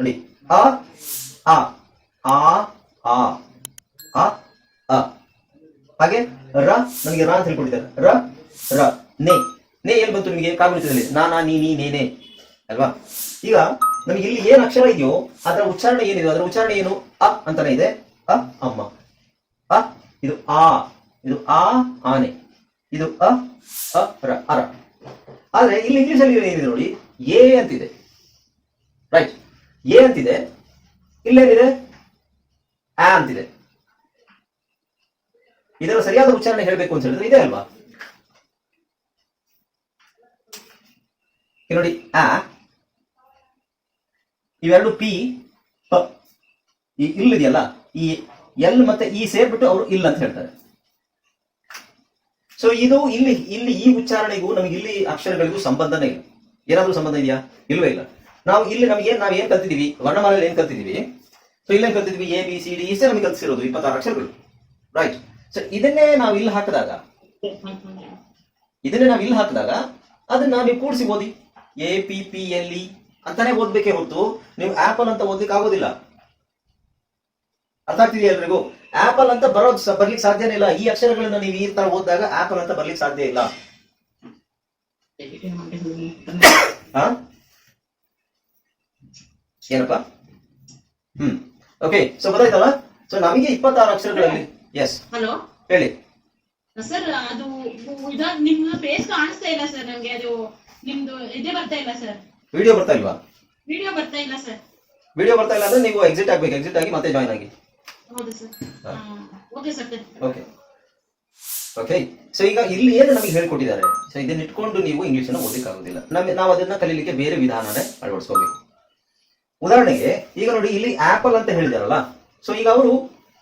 ನೋಡಿ. ಅ ಆ ಆ ಆ ಆ ಅ. ಹಾಗೆ ರ ನನಗೆ ರ ಅಂತ ಹೇಳ್ಕೊಟ್ಟಿದ್ದಾರೆ. ರ ರ, ನೇ. ನೇ ಎಲ್ಲಿ ಬಂತು ನಿಮಗೆ? ಕಾಗುಣಿತದಲ್ಲಿ. ನಾನಾ ನೀ ನೀ ನೇನೆ ಅಲ್ವಾ? ಈಗ ನಮಗೆ ಇಲ್ಲಿ ಏನ್ ಅಕ್ಷರ ಇದೆಯೋ ಅದರ ಉಚ್ಚಾರಣೆ ಏನಿದೆ? ಅದರ ಉಚ್ಚಾರಣೆ ಏನು? ಅ ಅಂತಾನೆ ಇದೆ. ಅ, ಅಮ್ಮ. ಅ, ಇದು ಆ. ಇದು ಆ, ಆನೆ. ಇದು ಅ ಅ, ರ, ಅರ. ಆದ್ರೆ ಇಲ್ಲಿ ಇಂಗ್ಲಿಷ್ ಅಲ್ಲಿ ಏನಿದೆ ನೋಡಿ? ಎ ಅಂತಿದೆ. ರೈಟ್ ಎ ಅಂತಿದೆ, ಇಲ್ಲೇನಿದೆ? ಆ ಅಂತಿದೆ. ಇದರ ಸರಿಯಾದ ಉಚ್ಚಾರಣೆ ಹೇಳಬೇಕು ಅಂತ ಹೇಳಿದ್ರೆ ಇದೆ ಅಲ್ವಾ? ನೋಡಿ, ಆ, ಇವೆರಡು ಪಿ, ಪ, ಈ ಇಲ್ ಇದೆಯಲ್ಲ ಈ ಎಲ್ ಮತ್ತೆ ಈ ಸೇರ್ಬಿಟ್ಟು ಅವರು ಇಲ್ಲ ಅಂತ ಹೇಳ್ತಾರೆ. ಸೊ ಇದು ಇಲ್ಲಿ ಇಲ್ಲಿ ಈ ಉಚ್ಚಾರಣೆಗೂ ನಮಗೆ ಇಲ್ಲಿ ಅಕ್ಷರಗಳಿಗೂ ಸಂಬಂಧನೇ ಇಲ್ಲ. ಏನಾದರೂ ಸಂಬಂಧ ಇದೆಯಾ? ಇಲ್ವೇ ಇಲ್ಲ. ನಾವು ಇಲ್ಲಿ ನಮಗೆ ನಾವು ಏನ್ ಕಲ್ತಿದೀವಿ? ವರ್ಣಮಾಲೆಯಲ್ಲಿ ಏನ್ ಕಲ್ತಿದೀವಿ? ಸೊ ಇಲ್ಲೇನ್ ಕಲ್ತಿದ್ವಿ? ಎ ಬಿ ಸಿ ಡಿ ಇಷ್ಟೇ ನಮಗೆ ಕಲ್ಸಿರೋದು ಇಪ್ಪತ್ತಾರು ಅಕ್ಷರಗಳು. ರೈಟ್ ಸೊ ಇದನ್ನೇ ನಾವು ಇಲ್ಲಿ ಹಾಕಿದಾಗ ಇದನ್ನೇ ನಾವು ಇಲ್ಲಿ ಹಾಕಿದಾಗ ಅದನ್ನ ನೀವು ಕೂಡಿಸಿ ಓದಿ. A P P L E ಅಂತಾನೆ ಓದ್ಬೇಕೇ ಹೊರತು ನೀವು ಆಪಲ್ ಅಂತ ಓದ್ಲಿಕ್ಕೆ ಆಗೋದಿಲ್ಲ. ಅರ್ಥ ಆಗ್ತಿದೆಯಾ ಎಲ್ರಿಗೂ? ಆಪಲ್ ಅಂತ ಬರೋದು ಬರ್ಲಿಕ್ಕೆ ಸಾಧ್ಯನೇ ಇಲ್ಲ. ಈ ಅಕ್ಷರಗಳನ್ನ ನೀವು ಈ ತರ ಓದಿದಾಗ ಆಪಲ್ ಅಂತ ಬರ್ಲಿಕ್ಕೆ ಸಾಧ್ಯ ಇಲ್ಲ. ಏನಪ್ಪ? ಹ್ಮ್. ಓಕೆ ಸೊ ಗೊತ್ತಾಯ್ತಲ್ಲ? ಸೊ ನಮಗೆ ಇಪ್ಪತ್ತಾರು ಅಕ್ಷರಗಳಲ್ಲಿ ಎಸ್ ಹಲೋ ಹೇಳಿ. ಸರ್ ಅದು ಇದಾಗ ನಿಮ್ದು ಫೇಸ್ ಕಾಣಿಸ್ತಾ ಇಲ್ಲ ಸರ್ ನಂಗೆ ಅದು ನಿಮ್ದು ಇದೇ ಬರ್ತಾ ಇಲ್ಲ ಸರ್ ವಿಡಿಯೋ ಬರ್ತಾ ಇಲ್ವಾ? ವಿಡಿಯೋ ಬರ್ತಾ ಇಲ್ಲ ಸರ್ ವಿಡಿಯೋ ಬರ್ತಾ ಇಲ್ಲ ಅಂದ್ರೆ ನೀವು ಎಕ್ಸಿಟ್ ಆಗ್ಬೇಕು. ಎಕ್ಸಿಟ್ ಆಗಿ ಮತ್ತೆ ಜಾಯ್ನ್ ಆಗಿ. ಹೌದು sir okay sir okay okay so ಈಗ ಇಲ್ಲಿ ಏನು ನಮಗೆ ಹೇಳ್ಕೊಟ್ಟಿದ್ದಾರೆ? ಸೊ ಇದನ್ನ ಇಟ್ಕೊಂಡು ನೀವು ಇಂಗ್ಲಿಷ್ ಅನ್ನ ಓದಲಿಕ್ಕೆ ಆಗೋದಿಲ್ಲ ನಮಗೆ ನಾವು ಅದನ್ನ ಕಲೀಲಿಕ್ಕೆ ಬೇರೆ ವಿಧಾನನೇ ಅಳವಡಿಸ್ಕೋಬೇಕು. ಉದಾಹರಣೆಗೆ, ಈಗ ನೋಡಿ ಇಲ್ಲಿ ಆಪಲ್ ಅಂತ ಹೇಳಿದಾರಲ್ಲ ಸೊ ಈಗ ಅವರು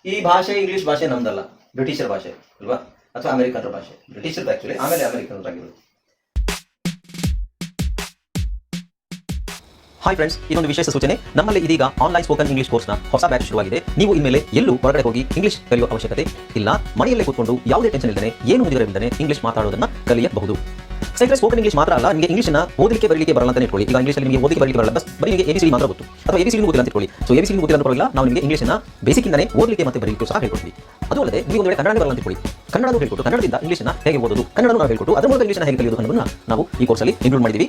ಈ ಭಾಷೆ ಇಂಗ್ಲಿಷ್ ಭಾಷೆ ನಮ್ದಲ್ಲ, ಬ್ರಿಟಿಷರ್ ಭಾಷೆ, ಅಲ್ವಾ? ಅಥವಾ ಅಮೆರಿಕನ್ರ ಭಾಷೆ ಬ್ರಿಟಿಷರ್ ಆಕ್ಚುಲಿ ಆಮೇಲೆ ಅಮೆರಿಕನ್ರಾಗಿರೋದು ಹಾಯ್ ಫ್ರೆಂಡ್ಸ್ ಇದೊಂದು ವಿಶೇಷ ಸೂಚನೆ. ನಮ್ಮಲ್ಲಿ ಇದೀಗ ಆನ್ಲೈನ್ ಸ್ಪೋಕನ್ ಇಂಗ್ಲಿಷ್ ಕೋರ್ಸ್ನ ಹೊಸ ಬ್ಯಾಚ್ ಶುರುವಾಗಿದೆ. ನೀವು ಇನ್ಮೇಲೆ ಎಲ್ಲೂ ಹೊರಗಡೆ ಹೋಗಿ ಇಂಗ್ಲಿಷ್ ಕಲಿಯುವ ಅವಶ್ಯಕತೆ ಇಲ್ಲ. ಮನೆಯಲ್ಲೇ ಕೂತ್ಕೊಂಡು ಯಾವುದೇ ಟೆನ್ಷನ್ ಇಲ್ಲದೆ ಏನು ಮುಗಿದರೆ ಇಂಗ್ಲಿಷ್ ಮಾತಾಡೋದನ್ನ ಕಲಿಯಬಹುದು. ಸ್ನೇಹಿತರೆ ಸ್ಪೋಕನ್ ಇಂಗ್ಲಿಷ್ ಮಾತ್ರ ಅಲ್ಲ, ನಿಮಗೆ ಇಂಗ್ಲಿಷ್ನ ಓದಲಿಕ್ಕೆ, ಬರಲಿಕ್ಕೆ ಬರಲ್ಲ ಅಂತ ಇಟ್ಕೊಳ್ಳಿ. ಈಗ ಇಂಗ್ಲಿಷ್ ನಿಮಗೆ ಓದಲಿಕ್ಕೆ, ಬರಲಿಕ್ಕೆ ಬರಲ್ಲ, ಬಸ್ ಬರೀ ನಿಮಗೆ ಎಬಿಸಿ ಮಾತ್ರ ಗೊತ್ತು. ಅಥವಾ ಎಬಿಸಿ ಗೊತ್ತಿಲ್ಲ ಅಂತ ಇಟ್ಕೊಳ್ಳಿ. ಸೊ ಎಬಿಸಿ ಗೊತ್ತಿಲ್ಲ ಅಂತ ಪರವಾಗಿಲ್ಲ ನಾವು ನಿಮಗೆ ಇಂಗ್ಲಿಷ್ನ ಬೇಸಿಕ್ ಇಂದಾನೆ ಓದಲಿಕ್ಕೆ ಮತ್ತೆ ಬರಲಿಕ್ಕೆ ಸಹ ಹೇಳ್ಕೊಡ್ತೀವಿ. ಅದು ಅಲ್ಲದೆ, ನೀವು ಒಂದು ವೇಳೆ ಕನ್ನಡ ಬರಲ್ಲ ಅಂತ ಇಟ್ಕೊಳ್ಳಿ. ಕನ್ನಡನೂ ಹೇಳ್ಕೊಟ್ಟು, ಕನ್ನಡದಿಂದ ಇಂಗ್ಲಿಷ್ನ ಹೇಗೆ ಓದೋದು? ಕನ್ನಡನೂ ನಾವು ಹೇಳ್ಕೊಟ್ಟು, ಅದರ ಮೂಲಕ ಇಂಗ್ಲಿಷ್ನ ಹೇಗೆ ಕಲಿಯೋದು ಅನ್ನೋದನ್ನ ನಾವು ಈ ಕೋರ್ಸಲ್ಲಿ ಇನ್ಕ್ಲೂಡ್ ಮಾಡಿದ್ದೀವಿ.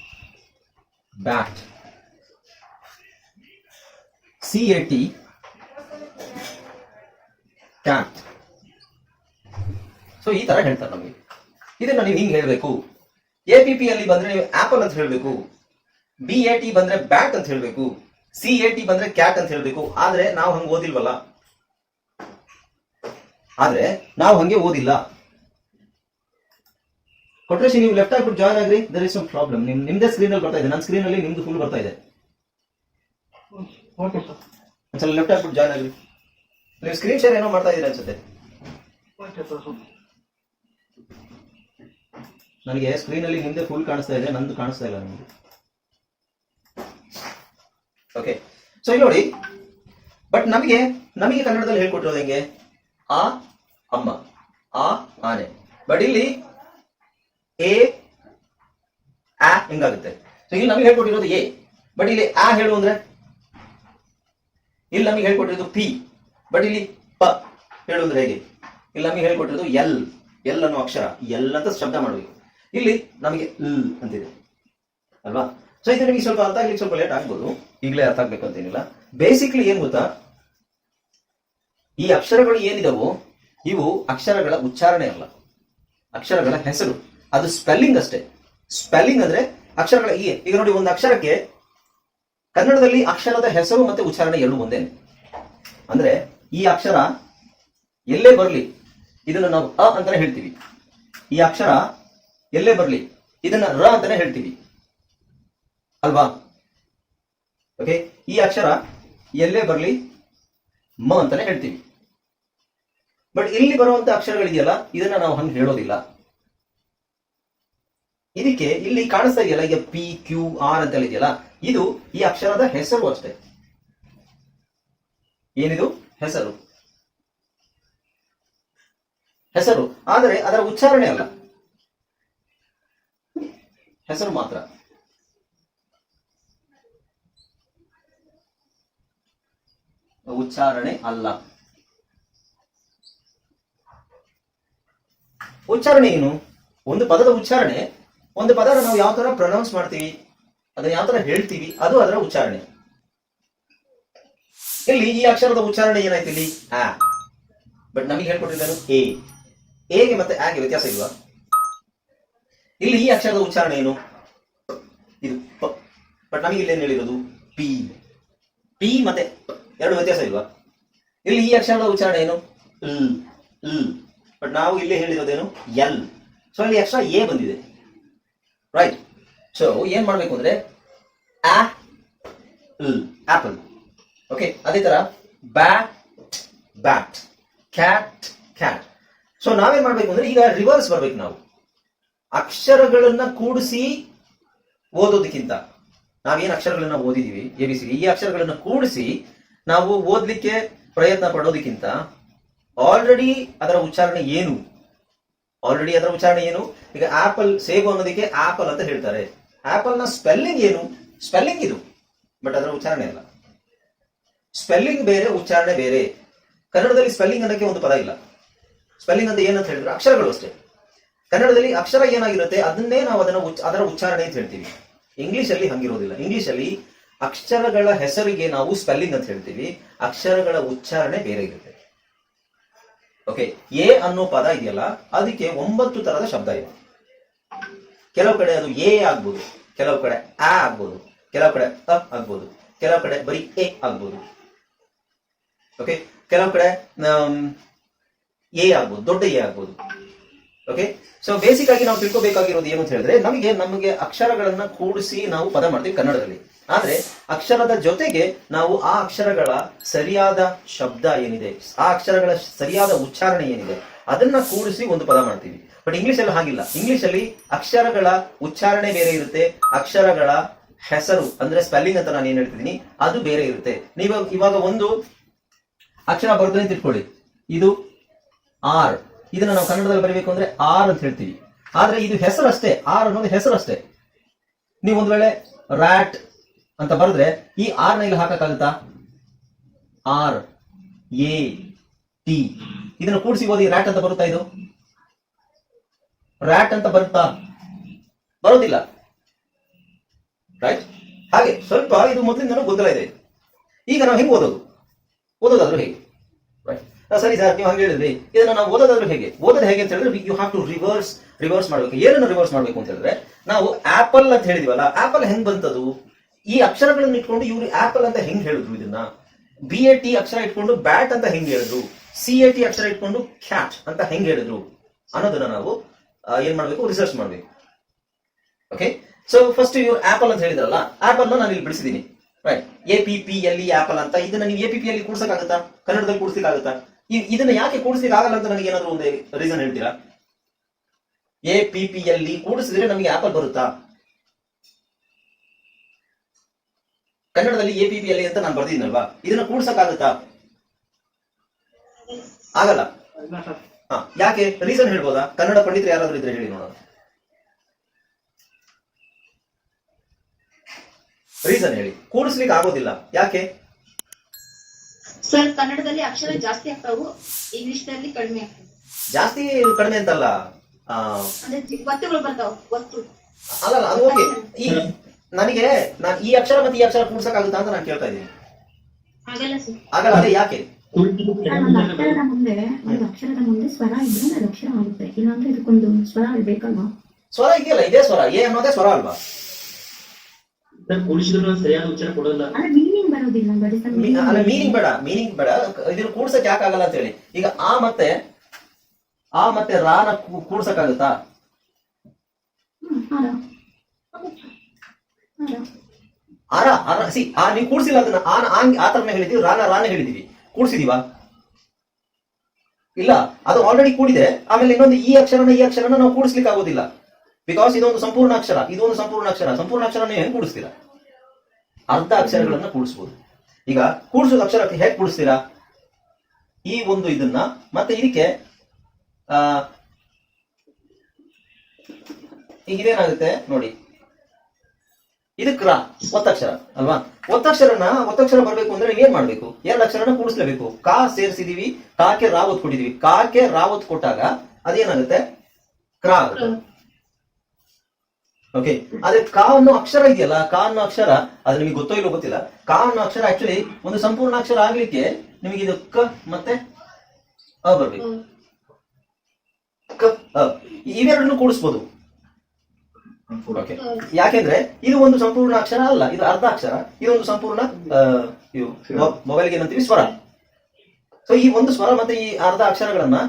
bat. C A T cat. So, ಈ ತರ ಹೇಳ್ತಾರೆ ನಮಗೆ. ಇದನ್ನ ನೀವು ಹಿಂಗ್ ಹೇಳ್ಬೇಕು. ಎ ಪಿ ಪಿ ಅಲ್ಲಿ ಬಂದ್ರೆ ನೀವು ಆಪಲ್ ಅಂತ ಹೇಳ್ಬೇಕು. ಬಿ ಎ ಟಿ ಬಂದ್ರೆ ಬ್ಯಾಟ್ ಅಂತ ಹೇಳ್ಬೇಕು. ಸಿ ಎ ಟಿ ಬಂದ್ರೆ ಕ್ಯಾಟ್ ಅಂತ ಹೇಳ್ಬೇಕು. ಆದ್ರೆ ನಾವು ಹಂಗೆ ಓದಿಲ್ವಲ್ಲ? ಆದ್ರೆ ನಾವು ಹಂಗೆ ಓದಿಲ್ಲ. ಕೊಟ್ರೇಶಿ ನೀವು ಲೆಫ್ಟ್ ಆಗ್ಬಿಟ್ಟು ಜಾಯ್ನ್ ಆಗ್ರಿ ದರ್ ಇಸ್ ಸಮ್ ಪ್ರಾಬ್ಲಮ್ ನಿಮ್ ನಿಮ್ದೇ ಸ್ಕ್ರೀನ್ ಅಲ್ಲಿ ಬರ್ತಾ ಇದೆ. ನನ್ನ ಸ್ಕ್ರೀನ್ ಅಲ್ಲಿ ನಿಮ್ದು ಫುಲ್ ಬರ್ತಾ ಇದೆ. ಒಂದ್ಸಲ ಲೆಫ್ಟ್ ಆಗ್ಬಿಟ್ಟು ಜಾಯ್ನ್ ಆಗ್ರಿ. ನೀವು ಸ್ಕ್ರೀನ್ ಶೇರ್ ಏನೋ ಮಾಡ್ತಾ ಇದೀರ ಅನ್ಸುತ್ತೆ. ನನಗೆ ಸ್ಕ್ರೀನ್ ಅಲ್ಲಿ ಹಿಂದೆ ಫುಲ್ ಕಾಣಿಸ್ತಾ ಇದೆ ನಂದು ಕಾಣಿಸ್ತಾ ಇಲ್ಲ ನಿಮ್ದು ಓಕೆ ಸೊ ಇಲ್ಲಿ ನೋಡಿ. ಬಟ್ ನಮಗೆ ನಮಗೆ ಕನ್ನಡದಲ್ಲಿ ಹೇಳ್ಕೊಟ್ಟಿರೋದು ಹೆಂಗೆ? ಆ ಅಮ್ಮ. ಆ ಆನೆ. ಬಟ್ ಇಲ್ಲಿ ಎ ಆ ಹೆಂಗಾಗುತ್ತೆ? ಸೊ ಇಲ್ಲಿ ನಮಗೆ ಹೇಳ್ಕೊಟ್ಟಿರೋದು ಎ ಬಟ್ ಇಲ್ಲಿ ಆ ಹೇಳು ಅಂದ್ರೆ? ಇಲ್ಲಿ ನಮಗೆ ಹೇಳ್ಕೊಟ್ಟಿರೋದು ಪಿ ಬಟ್ ಇಲ್ಲಿ ಪ ಹೇಳು ಅಂದ್ರೆ ಹೇಗೆ? ಇಲ್ಲಿ ನಮಗೆ ಹೇಳ್ಕೊಟ್ಟಿರೋದು ಎಲ್ ಎಲ್ ಅನ್ನೋ ಅಕ್ಷರ. ಎಲ್ ಅಂತ ಶಬ್ದ ಮಾಡಬೇಕು. ಇಲ್ಲಿ ನಮಗೆ ಲ್ ಅಂತಿದೆ. ಅಲ್ವಾ? ಸೊ ಇದು ನಿಮಗೆ ಸ್ವಲ್ಪ ಅರ್ಥ ಆಗ್ಲಿಕ್ಕೆ ಸ್ವಲ್ಪ ಲೇಟ್ ಆಗ್ಬೋದು. ಈಗಲೇ ಅರ್ಥ ಆಗ್ಬೇಕು ಅಂತೇನಿಲ್ಲ. ಬೇಸಿಕ್ಲಿ ಏನ್ ಗೊತ್ತಾ? ಈ ಅಕ್ಷರಗಳು ಏನಿದಾವೋ, ಇವು ಅಕ್ಷರಗಳ ಉಚ್ಚಾರಣೆ ಅಲ್ಲ. ಅಕ್ಷರಗಳ ಹೆಸರು. ಅದು ಸ್ಪೆಲ್ಲಿಂಗ್ ಅಷ್ಟೇ. ಸ್ಪೆಲ್ಲಿಂಗ್ ಅಂದ್ರೆ ಅಕ್ಷರಗಳ ಇ ಈಗ ನೋಡಿ ಒಂದು ಅಕ್ಷರಕ್ಕೆ ಕನ್ನಡದಲ್ಲಿ ಅಕ್ಷರದ ಹೆಸರು ಮತ್ತೆ ಉಚ್ಚಾರಣೆ ಎರಡು ಒಂದೇನೆ ಅಂದ್ರೆ ಈ ಅಕ್ಷರ ಎಲ್ಲೇ ಬರಲಿ, ಇದನ್ನ ನಾವು ಅ ಅಂತಾನೆ ಹೇಳ್ತೀವಿ. ಈ ಅಕ್ಷರ ಎಲ್ಲೇ ಬರಲಿ, ಇದನ್ನ ರ ಅಂತಾನೆ ಹೇಳ್ತೀವಿ. ಅಲ್ವಾ? ಓಕೆ ಈ ಅಕ್ಷರ ಎಲ್ಲೇ ಬರಲಿ, ಮ ಅಂತಾನೆ ಹೇಳ್ತೀವಿ. ಬಟ್ ಇಲ್ಲಿ ಬರುವಂತ ಅಕ್ಷರಗಳಿದೆಯಲ್ಲ, ಇದನ್ನ ನಾವು ಹಂಗೆ ಹೇಳೋದಿಲ್ಲ. ಇದಕ್ಕೆ ಇಲ್ಲಿ ಕಾಣಿಸ್ತಾ ಇದೆಯಲ್ಲ, ಈಗ ಪಿ ಕ್ಯೂ ಆರ್ ಅಂತ ಹೇಳಿದೆಯಲ್ಲ ಇದು ಈ ಅಕ್ಷರದ ಹೆಸರು ಅಷ್ಟೇ. ಏನಿದು? ಹೆಸರು. ಹೆಸರು. ಆದರೆ ಅದರ ಉಚ್ಚಾರಣೆ ಅಲ್ಲ. ಹೆಸರು ಮಾತ್ರ. ಉಚ್ಚಾರಣೆ ಅಲ್ಲ. ಉಚ್ಚಾರಣೆ ಏನು? ಒಂದು ಪದದ ಉಚ್ಚಾರಣೆ ಒಂದು ಪದ ನಾವು ಯಾವ ತರ ಪ್ರೊನೌನ್ಸ್ ಮಾಡ್ತೀವಿ, ಅದನ್ನ ಯಾವ ತರ ಹೇಳ್ತೀವಿ, ಅದು ಅದರ ಉಚ್ಚಾರಣೆ. ಇಲ್ಲಿ ಈ ಅಕ್ಷರದ ಉಚ್ಚಾರಣೆ ಏನಾಯ್ತು ಇಲ್ಲಿ? ಆ. ಬಟ್ ನಮಗೆ ಹೇಳ್ಕೊಟ್ಟಿದ್ದಾನು ಎ ಎಗೆ ಮತ್ತೆ ಆಗೆ ವ್ಯತ್ಯಾಸ ಇಲ್ವಾ? ಇಲ್ಲಿ ಈ ಅಕ್ಷರದ ಉಚ್ಚಾರಣೆ ಏನು? ಇದು ಬಟ್ ನಮಗೆ ಇಲ್ಲಿ ಏನು ಹೇಳಿರೋದು? ಪಿ ಪಿ ಮತ್ತೆ ಎರಡು ವ್ಯತ್ಯಾಸ ಇಲ್ವಾ? ಇಲ್ಲಿ ಈ ಅಕ್ಷರದ ಉಚ್ಚಾರಣೆ ಏನು? ಲ್ ಲ್ ಬಟ್ ನಾವು ಇಲ್ಲಿ ಹೇಳಿರೋದೇನು? ಎಲ್ ಸೊ ಇಲ್ಲಿ ಅಕ್ಷರ ಎ ಬಂದಿದೆ. ರೈಟ್ ಸೊ ಏನ್ ಮಾಡ್ಬೇಕು ಅಂದ್ರೆ, ಆ ಆಪಲ್ ಓಕೆ ಅದೇ ತರ bat bat cat cat so ನಾವೇನ್ ಮಾಡ್ಬೇಕು ಅಂದ್ರೆ, ಈಗ ರಿವರ್ಸ್ ಬರ್ಬೇಕು ನಾವು. ಅಕ್ಷರಗಳನ್ನ ಕೂಡಿಸಿ ಓದೋದಕ್ಕಿಂತ. ನಾವೇನು ಅಕ್ಷರಗಳನ್ನ ಓದಿದೀವಿ ಎ ಬಿ ಸಿ ಈ ಅಕ್ಷರಗಳನ್ನ ಕೂಡಿಸಿ ನಾವು ಓದಲಿಕ್ಕೆ ಪ್ರಯತ್ನ ಪಡೋದಕ್ಕಿಂತ ಆಲ್ರೆಡಿ ಅದರ ಉಚ್ಚಾರಣೆ ಏನು? ಆಲ್ರೆಡಿ ಅದರ ಉಚ್ಚಾರಣೆ ಏನು? ಈಗ ಆಪಲ್ ಸೇಬು ಅನ್ನೋದಕ್ಕೆ ಆಪಲ್ ಅಂತ ಹೇಳ್ತಾರೆ. ಆಪಲ್ನ ಸ್ಪೆಲ್ಲಿಂಗ್ ಏನು? ಸ್ಪೆಲ್ಲಿಂಗ್ ಇದು. ಬಟ್ ಅದರ ಉಚ್ಚಾರಣೆ ಅಲ್ಲ. ಸ್ಪೆಲ್ಲಿಂಗ್ ಬೇರೆ, ಉಚ್ಚಾರಣೆ ಬೇರೆ. ಕನ್ನಡದಲ್ಲಿ ಸ್ಪೆಲ್ಲಿಂಗ್ ಅನ್ನೋಕ್ಕೆ ಒಂದು ಪದ ಇಲ್ಲ. ಸ್ಪೆಲ್ಲಿಂಗ್ ಅಂತ ಏನಂತ ಹೇಳಿದ್ರೆ ಅಕ್ಷರಗಳು ಅಷ್ಟೇ. ಕನ್ನಡದಲ್ಲಿ ಅಕ್ಷರ ಏನಾಗಿರುತ್ತೆ, ಅದನ್ನೇ ನಾವು ಅದನ್ನ ಅದರ ಉಚ್ಚಾರಣೆ ಅಂತ ಹೇಳ್ತೀವಿ. ಇಂಗ್ಲಿಷ್ ಅಲ್ಲಿ ಹಂಗಿರೋದಿಲ್ಲ. ಇಂಗ್ಲಿಷ್ ಅಲ್ಲಿ ಅಕ್ಷರಗಳ ಹೆಸರಿಗೆ ನಾವು ಸ್ಪೆಲ್ಲಿಂಗ್ ಅಂತ ಹೇಳ್ತೀವಿ. ಅಕ್ಷರಗಳ ಉಚ್ಚಾರಣೆ ಬೇರೆ ಇರುತ್ತೆ. ಓಕೆ ಎ ಅನ್ನೋ ಪದ ಇದೆಯಲ್ಲ, ಅದಕ್ಕೆ ಒಂಬತ್ತು ತರದ ಶಬ್ದ ಇದೆ. ಕೆಲವು ಕಡೆ ಅದು ಎ ಆಗ್ಬೋದು, ಕೆಲವು ಕಡೆ ಆ ಆಗ್ಬೋದು, ಕೆಲವು ಕಡೆ ಅ ಆಗ್ಬೋದು, ಕೆಲವು ಕಡೆ ಬರೀ ಎ ಆಗ್ಬೋದು. ಓಕೆ ಕೆಲವು ಕಡೆ ಎ ಆಗ್ಬೋದು, ದೊಡ್ಡ ಎ ಆಗ್ಬೋದು. ಓಕೆ ಸೊ ಬೇಸಿಕ್ ಆಗಿ ನಾವು ತಿಳ್ಕೊಬೇಕಾಗಿರೋದು ಏನು ಅಂತ ಹೇಳಿದ್ರೆ, ನಮಗೆ ನಮಗೆ ಅಕ್ಷರಗಳನ್ನ ಕೂಡಿಸಿ ನಾವು ಪದ ಮಾಡ್ತೀವಿ ಕನ್ನಡದಲ್ಲಿ. ಆದ್ರೆ ಅಕ್ಷರದ ಜೊತೆಗೆ ನಾವು ಆ ಅಕ್ಷರಗಳ ಸರಿಯಾದ ಶಬ್ದ ಏನಿದೆ, ಆ ಅಕ್ಷರಗಳ ಸರಿಯಾದ ಉಚ್ಚಾರಣೆ ಏನಿದೆ, ಅದನ್ನ ಕೂಡಿಸಿ ಒಂದು ಪದ ಮಾಡ್ತೀವಿ. ಬಟ್ ಇಂಗ್ಲಿಷ್ ಅಲ್ಲಿ ಹಾಗಿಲ್ಲ. ಇಂಗ್ಲಿಷ್ ಅಲ್ಲಿ ಅಕ್ಷರಗಳ ಉಚ್ಚಾರಣೆ ಬೇರೆ ಇರುತ್ತೆ, ಅಕ್ಷರಗಳ ಹೆಸರು, ಅಂದ್ರೆ ಸ್ಪೆಲ್ಲಿಂಗ್ ಅಂತ ನಾನು ಏನ್ ಹೇಳ್ತಿದ್ದೀನಿ, ಅದು ಬೇರೆ ಇರುತ್ತೆ. ನೀವು ಇವಾಗ ಒಂದು ಅಕ್ಷರ ಬರ್ತದೆ ಅಂತ ಇಟ್ಕೊಳ್ಳಿ. ಇದು ಆರ್ ಇದನ್ನ ನಾವು ಕನ್ನಡದಲ್ಲಿ ಬರೀಬೇಕು ಅಂದ್ರೆ ಆರ್ ಅಂತ ಹೇಳ್ತೀವಿ. ಆದ್ರೆ ಇದು ಹೆಸರಷ್ಟೇ ಆರ್ ಅನ್ನೋದು ಹೆಸರಷ್ಟೇ. ನೀವು ಒಂದ್ ವೇಳೆ ರ್ಯಾಟ್ ಅಂತ ಬರೆದ್ರೆ ಈ ಆರ್ನ ಇಲ್ಲಿ ಹಾಕಕ್ಕಾಗುತ್ತಾ? R, A, T. ಇದನ್ನು ಕೂಡಿಸಿ ಓದಿ ರ್ಯಾಟ್ ಅಂತ ಬರುತ್ತಾ ಇದು? ರ್ಯಾಟ್ ಅಂತ ಬರುತ್ತಾ? ಬರೋದಿಲ್ಲ. ರೈಟ್ ಹಾಗೆ ಸ್ವಲ್ಪ ಇದು ಮೊದಲಿಂದನೂ ಗೊಂದಲ ಇದೆ. ಈಗ ನಾವು ಹೆಂಗೆ ಓದೋದು? ಓದೋದಾದ್ರೂ ಹೇಗೆ? ರೈಟ್ ಸರಿ ಸರ್ ನೀವು ಹಂಗೆ ಹೇಳಿದ್ರಿ. ಇದನ್ನ ನಾವು ಓದೋದಾದ್ರೂ ಹೇಗೆ? ಓದೋದು ಹೇಗೆ ಅಂತ ಹೇಳಿದ್ರೆ you have to reverse reverse ಮಾಡಬೇಕು. ಏನನ್ನು ರಿವರ್ಸ್ ಮಾಡಬೇಕು ಅಂತ ಹೇಳಿದ್ರೆ, ನಾವು ಆಪಲ್ ಅಂತ ಹೇಳಿದಿವಲ್ಲ ಆಪಲ್ ಹೆಂಗ್ ಬಂತದು? ಈ ಅಕ್ಷರಗಳನ್ನ ಇಟ್ಕೊಂಡು ಇವ್ರು ಆಪಲ್ ಅಂತ ಹೆಂಗ್ ಹೇಳಿದ್ರು ಇದನ್ನ? ಬಿ ಎ ಟಿ ಅಕ್ಷರ ಇಟ್ಕೊಂಡು ಬ್ಯಾಟ್ ಅಂತ ಹೆಂಗ್ ಹೇಳಿದ್ರು? ಸಿ ಎ ಟಿ ಅಕ್ಷರ ಇಟ್ಕೊಂಡು ಕ್ಯಾಟ್ ಅಂತ ಹೆಂಗ್ ಹೇಳಿದ್ರು? ಅನ್ನೋದನ್ನ ನಾವು ಏನ್ ಮಾಡ್ಬೇಕು? ರಿಸರ್ಚ್ ಮಾಡ್ಬೇಕು. ಓಕೆ ಸೊ ಫಸ್ಟ್ ಇವ್ರು ಆಪಲ್ ಅಂತ ಹೇಳಿದ್ರಲ್ಲ ಆಪಲ್ ನಾನು ಇಲ್ಲಿ ಬಿಡಿಸಿದೀನಿ. Right A P P apple ಅಂತ, ಇದನ್ನ ನೀವು ಎ ಪಿ ಪಿ ಅಲ್ಲಿ ಕೂಡ್ಸಕ್ಕಾಗತ್ತಾ? ಕನ್ನಡದಲ್ಲಿ ಕೂಡ್ಸಕ್ಕಾಗತ್ತಾ? ಇದನ್ನ ಯಾಕೆ ಕೂಡಿಸ್ಲಿಕ್ಕೆ ಅಂತ ನನಗೆ ಏನಾದ್ರು ಒಂದು ರೀಸನ್ ಹೇಳ್ತೀರಾ? ಎ ಪಿ ಪಿ ಅಲ್ಲಿ ಕೂಡಿಸಿದ್ರೆ ನಮಗೆ ಆಪಲ್ ಬರುತ್ತಾ? ಕನ್ನಡದಲ್ಲಿ ಎ ಪಿ ಪಿ ಎಲ್ ಅಂತ ನಾನು ಬರ್ದಿದ್ದೀನಲ್ವಾ ಇದನ್ನ ಕೂಡ್ಸಕ್ಕಾಗತ್ತಾ? ಆಗಲ್ಲ. ಇಲ್ಲ ಸರ್. ಹಾ ಯಾಕೆ? ರೀಸನ್ ಹೇಳ್ಬೋದಾ? ಕನ್ನಡ ಪಂಡಿತರು ಯಾರಾದ್ರೂ ಇದ್ರೆ ಹೇಳಿ ನೋಡೋಣ. ರೀಸನ್ ಹೇಳಿ. ಕೂಡಿಸ್ಲಿಕ್ಕೆ ಆಗೋದಿಲ್ಲ. ಯಾಕೆ? ಸರ್ ಕನ್ನಡದಲ್ಲಿ ಅಕ್ಷರ ಜಾಸ್ತಿ ಆಗ್ತಾವು ಇಂಗ್ಲಿಷ್ನಲ್ಲಿ ಕಡಿಮೆ ಜಾಸ್ತಿ ಕಡಿಮೆ ಅಂತಲ್ಲ? ಆ, ಅಂದ್ರೆ ವಸ್ತುಗಳು ಬರ್ತಾವ ವಸ್ತು ಅಲ್ಲಲ್ಲ ಅದು ಓಕೆ ಈ ನನಗೆ ನಾನು ಈ ಅಕ್ಷರ ಮತ್ತೆ ಈ ಅಕ್ಷರ ಕೂಡ್ಸಕ್ಕಾಗುತ್ತಾ ಅಂತ ನಾನು ಕೇಳ್ತಾ ಇದ್ದೀನಿ. ಆಗಲ್ಲ ಸರ್. ಆಗಲ್ಲ ಅದೇ ಯಾಕೆ? ಒಂದು ಅಕ್ಷರದ ಮುಂದೆ ಒಂದು ಅಕ್ಷರದ ಮುಂದೆ ಸ್ವರ ಇದ್ರೆ ಅದು ಅಕ್ಷರ ಆಗುತ್ತೆ ಇಲ್ಲಾಂದ್ರೆ ಇದಕ್ಕೊಂದು ಸ್ವರ ಬೇಕಲ್ವಾ ಸ್ವರ ಇದೆಯಲ್ಲ ಇದೇ ಸ್ವರ. ಎ ಅನ್ನೋದೇ ಸ್ವರ ಅಲ್ವಾ? ಕೂಡಿಸಿದ್ರು ಸರಿಯಾದ ಉಚ್ಚಾರ ಕೊಡೋಲ್ಲ. ಮೀನಿಂಗ್ ಬರೋದಿಲ್ಲ ಅಲ್ಲ ಬೇಡ ಮೀನಿಂಗ್ ಬೇಡ. ಇದನ್ನ ಕೂಡ್ಸಕ್ ಯಾಕೆ ಆಗಲ್ಲ ಅಂತ ಹೇಳಿ. ಈಗ ಆ ಮತ್ತೆ ಆ ಮತ್ತೆ ರಾನ ಕೂಡ್ಸಕ್ ಆಗುತ್ತಾ ಹ್ಮ್, ಆರ. ಅರ ಸಿ, ಆ, ನೀವು ಕೂಡಿಸಿಲ್ಲ ಅದನ್ನ. ಆನ ಆ ತರನೇ ಹೇಳಿದೀವಿ ರಾನ ರಾನ ಹೇಳಿದೀವಿ. ಕೂಡಿಸಿದೀವಾ? ಇಲ್ಲ. ಅದು ಆಲ್ರೆಡಿ ಕೂಡಿದೆ. ಆಮೇಲೆ ಇನ್ನೊಂದು ಈ ಅಕ್ಷರನ ಈ ಅಕ್ಷರನ ನಾವು ಕೂಡಿಸ್ಲಿಕ್ಕೆ ಆಗೋದಿಲ್ಲ. ಬಿಕಾಸ್ ಇದೊಂದು ಸಂಪೂರ್ಣ ಅಕ್ಷರ. ಇದೊಂದು ಸಂಪೂರ್ಣ ಅಕ್ಷರ. ಸಂಪೂರ್ಣ ಅಕ್ಷರ ನೀವು ಹೆಂಗ್ ಕೂಡಿಸ್ತೀರಾ? ಅರ್ಧ ಅಕ್ಷರಗಳನ್ನ ಕೂಡಿಸ್ಬೋದು. ಈಗ ಕೂಡಿಸೋದು ಅಕ್ಷರ ಹೇಗೆ ಕೂಡಿಸ್ತೀರಾ? ಈ ಒಂದು ಇದನ್ನ. ಮತ್ತೆ ಇದಕ್ಕೆ ಈಗ ಇದೇನಾಗುತ್ತೆ? ನೋಡಿ. ಇದಕ್ಕೆ ರಾ, ಒತ್ತಕ್ಷರ, ಅಲ್ವಾ? ಒತ್ತಕ್ಷರನ, ಒತ್ತಕ್ಷರ ಬರಬೇಕು ಅಂದ್ರೆ ನೀವೇನ್ ಮಾಡ್ಬೇಕು? ಎರಡು ಅಕ್ಷರನ ಕೂಡಿಸ್ಲೇಬೇಕು. ಕಾ ಸೇರಿಸಿದೀವಿ ಕಾಕೆ ರಾ ಒತ್ತು ಕೊಟ್ಟಿದೀವಿ ಕಾಕೆ ರಾ ಒತ್ತು ಕೊಟ್ಟಾಗ ಅದೇನಾಗುತ್ತೆ? ಕ್ರಾ ಓಕೆ ಅದೇ ಕಾ ಅನ್ನೋ ಅಕ್ಷರ ಇದೆಯಲ್ಲ, ಕಾ ಅನ್ನೋ ಅಕ್ಷರ, ಅದು ನಿಮಗೆ ಗೊತ್ತೋ ಇಲ್ಲೋ ಗೊತ್ತಿಲ್ಲ. ಕಾ ಅನ್ನೋ ಅಕ್ಷರ ಆಕ್ಚುಲಿ ಒಂದು ಸಂಪೂರ್ಣ ಅಕ್ಷರ ಆಗ್ಲಿಕ್ಕೆ ನಿಮಗೆ ಇದು ಕ ಮತ್ತೆ ಅ ಬರ್ಬೇಕು. ಕ ಇವೆರಡನ್ನು ಕೂಡಿಸ್ಬೋದು. ಓಕೆ ಯಾಕೆಂದ್ರೆ ಇದು ಒಂದು ಸಂಪೂರ್ಣ ಅಕ್ಷರ ಅಲ್ಲ ಇದು ಅರ್ಧ ಅಕ್ಷರ. ಇದೊಂದು ಸಂಪೂರ್ಣ ಮೊಬೈಲ್ಗೆ ಏನಂತೀವಿ ಸ್ವರ. ಸೊ ಈ ಒಂದು ಸ್ವರ ಮತ್ತೆ ಈ ಅರ್ಧ ಅಕ್ಷರಗಳನ್ನ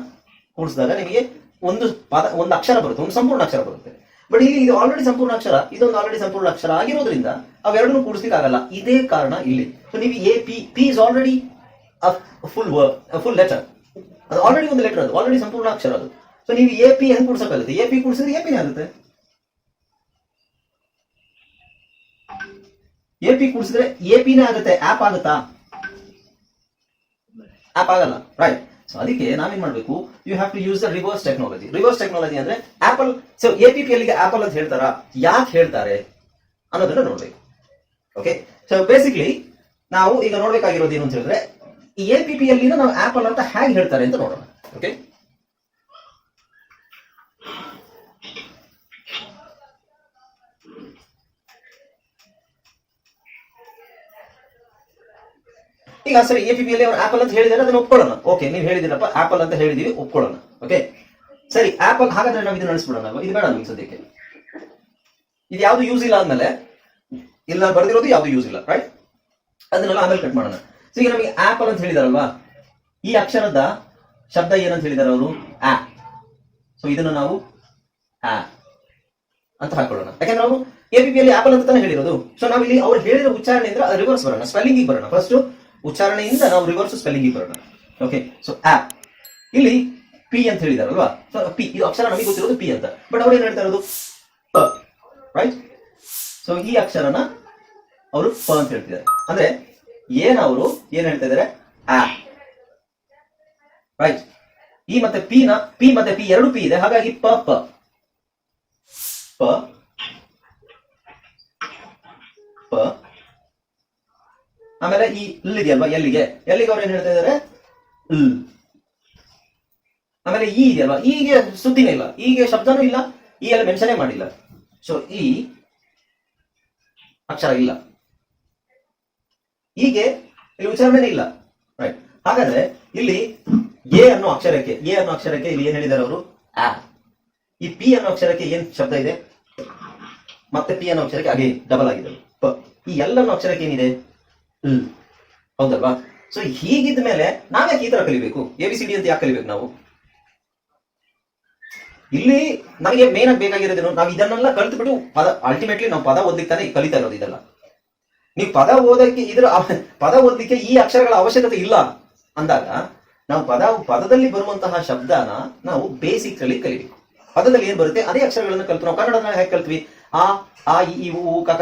ಕೂಡಿಸಿದಾಗ ನಿಮಗೆ ಒಂದು ಪದ ಒಂದು ಅಕ್ಷರ ಬರುತ್ತೆ ಒಂದು ಸಂಪೂರ್ಣ ಅಕ್ಷರ ಬರುತ್ತೆ. ಬಟ್ ಇಲ್ಲಿ ಇದು ಆಲ್ರೆಡಿ ಸಂಪೂರ್ಣ ಅಕ್ಷರ ಇದೊಂದು ಆಲ್ರೆಡಿ ಸಂಪೂರ್ಣ ಅಕ್ಷರ ಆಗಿರೋದ್ರಿಂದ ಅವೆರಡನ್ನು ಕೂಡಿಸ್ಲಿಕ್ಕೆ ಆಗಲ್ಲ ಇದೇ ಕಾರಣ ಇಲ್ಲಿ. ಸೊ ನೀವು A P P is already full full letter ಅದು ಆಲ್ರೆಡಿ ಒಂದು ಲೆಟರ್ ಅದು ಆಲ್ರೆಡಿ ಸಂಪೂರ್ಣ ಅಕ್ಷರ ಅದು. ಸೊ ನೀವು ಎ ಪಿ ಹೆಂಗ್ ಕೂಡಿಸಕ್ಕಾಗುತ್ತೆ? ಎ ಪಿ ಕೂಡಿಸಿದ್ರೆ ಎ ಪಿ ಆಗುತ್ತೆ. ಎ ಪಿ ಕೂಡಿಸಿದ್ರೆ ಎ ಆಗುತ್ತೆ. ಆಪ್ ಆಗುತ್ತಾ? ಆಪ್ ಆಗಲ್ಲ. ರೈಟ್ ಸೊ ಅದಕ್ಕೆ ನಾವೇನ್ ಮಾಡಬೇಕು? You have to use the reverse technology reverse technology ಅಂದ್ರೆ apple so A P apple ಅಂತ ಹೇಳ್ತಾರಾ? ಯಾಕೆ ಹೇಳ್ತಾರೆ? ಅನ್ನೋದನ್ನ ನೋಡ್ಬೇಕು. ಓಕೆ ಸೊ ಬೇಸಿಕ್ಲಿ ನಾವು ಈಗ ನೋಡ್ಬೇಕಾಗಿರೋದು ಏನು ಅಂತ ಹೇಳಿದ್ರೆ ಎ ಪಿ ಪಿ ನಾವು ಆಪಲ್ ಅಂತ ಹೇಗೆ ಹೇಳ್ತಾರೆ ಅಂತ ನೋಡೋಣ. ಓಕೆ ಈಗ ಸರಿ ಎ ಪಿ ಅಲ್ಲಿ ಅವ್ರು ಆಪಲ್ ಅಂತ ಹೇಳಿದ್ರೆ, ಅದನ್ನ ಒಪ್ಕೊಳ್ಳೋಣ. ಓಕೆ ನೀವು ಹೇಳಿದಿರಪ್ಪ ಆಪಲ್ ಅಂತ ಹೇಳಿದೀವಿ, ಒಪ್ಕೊಳ್ಳೋಣ. ಓಕೆ ಸರಿ ಆಪಲ್ ಹಾಗಾದ್ರೆ ನಾವು ಇದು ನಡೆಸ್ಬಿಡೋಣ? ಇದು ಬೇಡ ನಮ್ಗೆ ಸದ್ಯಕ್ಕೆ. ಇದು ಯಾವ್ದು ಯೂಸ್ ಇಲ್ಲ ಆದ್ಮೇಲೆ ಇಲ್ಲ ಬರ್ದಿರೋದು ಯಾವ್ದು ಯೂಸ್ ಇಲ್ಲ ರೈಟ್ ಅದನ್ನೆಲ್ಲ ಆಮೇಲೆ ಕಟ್ ಮಾಡೋಣ. ಸೊ ಈಗ ನಮಗೆ ಆಪಲ್ ಅಂತ ಹೇಳಿದಾರಲ್ವಾ? ಈ ಅಕ್ಷರದ ಶಬ್ದ ಏನಂತ ಹೇಳಿದಾರೆ ಅವರು? ಆ. ಸೊ ಇದನ್ನು ನಾವು ಆ ಅಂತ ಹಾಕೊಳ್ಳೋಣ. ಯಾಕಂದ್ರೆ ಅವರು ಪಿ ಅಲ್ಲಿ ಆಪಲ್ ಅಂತ ತಾನೇ ಹೇಳಿರೋದು. ಸೊ ನಾವು ಇಲ್ಲಿ ಅವ್ರು ಹೇಳಿರೋ ಉಚ್ಚಾರಣೆ ಅಂದ್ರೆ ರಿವರ್ಸ್ ಬರೋಣ ಸ್ಪೆಲ್ಲಿಂಗ್ ಬರೋಣ. ಫಸ್ಟ್ ಉಚ್ಚಾರಣೆಯಿಂದ ನಾವು ರಿವರ್ಸ್ ಸ್ಪೆಲ್ಲಿಂಗ್ ಬರೋಣ. ಓಕೆ ಸೊ ಆಪ್ ಇಲ್ಲಿ ಪಿ ಅಂತ ಹೇಳಿದಾರಲ್ವಾ? ಸೊ ಪಿ ಇದು ಅಕ್ಷರ ನಮಗೆ ಗೊತ್ತಿರೋದು ಪಿ ಅಂತ. ಬಟ್ ಅವ್ರು ಏನ್ ಹೇಳ್ತಾ ಇರೋದು? ರೈಟ್ ಸೊ ಈ ಅಕ್ಷರನ ಅವರು ಪ ಅಂತ ಹೇಳ್ತಿದ್ದಾರೆ. ಅಂದ್ರೆ, ಏನ್ ಅವರು, ಏನ್ ಹೇಳ್ತಾ ಇದ್ದಾರೆ? ಆ ರೈಟ್ ಈ ಮತ್ತೆ ಪಿ ನ ಪಿ ಮತ್ತೆ ಪಿ ಎರಡು ಪಿ ಇದೆ. ಹಾಗಾಗಿ ಪ ಪ. ಪ ಪ ಆಮೇಲೆ ಈ ಲ್ ಇದೆಯಲ್ವಾ? ಎಲ್ಲಿಗೆ? ಎಲ್ಲಿಗೆ ಅವ್ರು ಏನ್ ಹೇಳ್ತಾ ಇದ್ದಾರೆ? ಲ್. ಆಮೇಲೆ ಈ ಇದೆಯಲ್ವಾ? ಈಗೆ ಸುದ್ದಿನೇ ಇಲ್ಲ. ಈಗೆ ಶಬ್ದನೂ ಇಲ್ಲ. ಈ ಎಲ್ಲ ಮೆನ್ಷನೇ ಮಾಡಿಲ್ಲ. ಸೊ ಈ ಅಕ್ಷರ ಇಲ್ಲ. ಹೀಗೆ ಇಲ್ಲಿ ಉಚ್ಚಾರಣೆನೇ ಇಲ್ಲ. ರೈಟ್ ಹಾಗಾದ್ರೆ ಇಲ್ಲಿ ಎ ಅನ್ನೋ ಅಕ್ಷರಕ್ಕೆ, ಎ ಅನ್ನೋ ಅಕ್ಷರಕ್ಕೆ ಇಲ್ಲಿ ಏನ್ ಹೇಳಿದಾರೆ ಅವರು? ಆ. ಈ ಪಿ ಅನ್ನೋ ಅಕ್ಷರಕ್ಕೆ ಏನ್ ಶಬ್ದ ಇದೆ? ಮತ್ತೆ ಪಿ ಅನ್ನೋ ಅಕ್ಷರಕ್ಕೆ ಆಗಿ ಡಬಲ್ ಆಗಿದೆ ಈ ಎಲ್ಲ ಅನ್ನೋ ಅಕ್ಷರಕ್ಕೆ ಏನಿದೆ? ಲ್ ಹೌದಲ್ವಾ? ಸೊ ಹೀಗಿದ್ದ ಮೇಲೆ ನಾವ್ಯಾಕೆ ಈ ತರ ಕಲಿಬೇಕು? ಎ ಬಿ ಸಿ ಡಿ ಅಂತ ಯಾಕೆ ಕಲಿಬೇಕು ನಾವು? ಇಲ್ಲಿ ನಮಗೆ ಮೇನ್ ಆಗಿ ಬೇಕಾಗಿರೋದೇನು, ನಾವು ಇದನ್ನೆಲ್ಲ ಕಲ್ತು ಬಿಟ್ಟು ಪದ ಅಲ್ಟಿಮೇಟ್ಲಿ ನಾವು ಪದ ಓದ್ಲಿಕ್ಕೆ ತಾನೇ ಕಲಿತಾ ಇರೋದು ಇದೆಲ್ಲ. ನೀವು ಪದ ಓದಕ್ಕೆ ಇದ್ರ ಪದ ಓದ್ಲಿಕ್ಕೆ ಈ ಅಕ್ಷರಗಳ ಅವಶ್ಯಕತೆ ಇಲ್ಲ ಅಂದಾಗ, ನಾವು ಪದ, ಪದದಲ್ಲಿ ಬರುವಂತಹ ಶಬ್ದನ ನಾವು ಬೇಸಿಕ್ ಅಲ್ಲಿ ಕಲಿಬೇಕು. ಪದದಲ್ಲಿ ಏನ್ ಬರುತ್ತೆ? ಅದೇ ಅಕ್ಷರಗಳನ್ನ ಕಲ್ತು ನಾವು ಕನ್ನಡನ ಹೇಗೆ ಕಲ್ತ್ವಿ? ಆ ಆ ಇ ಉ ಕಾಕ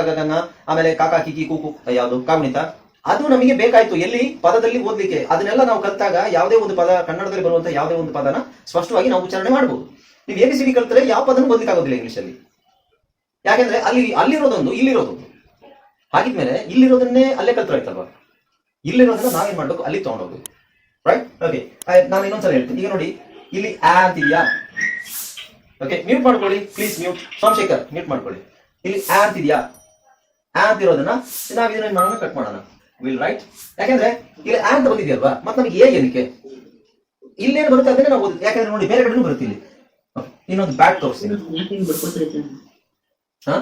ಆಮೇಲೆ ಕಾಕಾ ಕಿಕಿ ಕೂಕು ಯಾವುದು? ಕಾಗುಣಿತ. ಅದು ನಮಗೆ ಬೇಕಾಯ್ತು. ಎಲ್ಲಿ? ಪದದಲ್ಲಿ ಓದ್ಲಿಕ್ಕೆ. ಅದನ್ನೆಲ್ಲ ನಾವು ಕಲ್ತಾಗ ಯಾವುದೇ ಒಂದು ಪದ, ಕನ್ನಡದಲ್ಲಿ ಬರುವಂತ ಯಾವುದೇ ಒಂದು ಪದನ ಸ್ಪಷ್ಟವಾಗಿ ನಾವು ಉಚ್ಚಾರಣೆ ಮಾಡಬಹುದು ನೀವು ಎ ಬಿ ಸಿ ಡಿ ಕಲ್ತರೆ ಯಾವ ಪದನ ಓದ್ಲಿಕ್ಕೆ ಆಗೋದಿಲ್ಲ ಇಂಗ್ಲಿಷ್ ಅಲ್ಲಿ. ಯಾಕೆಂದ್ರೆ ಅಲ್ಲಿ, ಅಲ್ಲಿರೋದೊಂದು ಇಲ್ಲಿರೋದೊಂದು ಹಾಗಿದ್ಮೇಲೆ ಇಲ್ಲಿರೋದನ್ನೇ ಅಲ್ಲೇ ಕಲ್ತರಾಯ್ತಲ್ವಾ ಇಲ್ಲಿರೋದನ್ನ ನಾವೇನ್ ಮಾಡ್ಬೇಕು? ಅಲ್ಲಿ ತಗೊಂಡೋಗ್ಬೇಕು ರೈಟ್ ಓಕೆ ನಾನು ಇನ್ನೊಂದ್ಸಲ ಹೇಳ್ತೀನಿ. ಈಗ ನೋಡಿ, ಇಲ್ಲಿ ಆ ಅಂತಿದ್ಯಾ? ಓಕೆ ಮ್ಯೂಟ್ ಮಾಡ್ಕೊಳ್ಳಿ. ಪ್ಲೀಸ್ ಮ್ಯೂಟ್ ಸೋಮಶೇಖರ್ ಮ್ಯೂಟ್ ಮಾಡ್ಕೊಳ್ಳಿ. ಇಲ್ಲಿ ಆ ಅಂತಿದ್ಯಾ? ಆ ಅಂತಿರೋದನ್ನ ನಾವ್ ಇದನ್ನ ಮಾಡೋಣ? ಕಟ್ ಮಾಡೋಣ. ವಿಲ್ ರೈಟ್ ಯಾಕಂದ್ರೆ ಇಲ್ಲಿ ಆ ಅಂತ ಬಂದಿದೆಯಲ್ವಾ ಮತ್ತೆ ನಮಗೆ ಏ ಏನಕ್ಕೆ? ಇಲ್ಲೇನು ಬರುತ್ತೆ ಅದನ್ನೇ ನಾವು ಓದಿದ್ವಿ ಯಾಕಂದ್ರೆ ನೋಡಿ ಬೇರೆ ಕಡೆನೂ ಬರುತ್ತೆ ಇಲ್ಲಿ. ಇನ್ನೊಂದು ಬ್ಯಾಟ್ ತೋರಿಸ್ತೀನಿ? ಹಾ?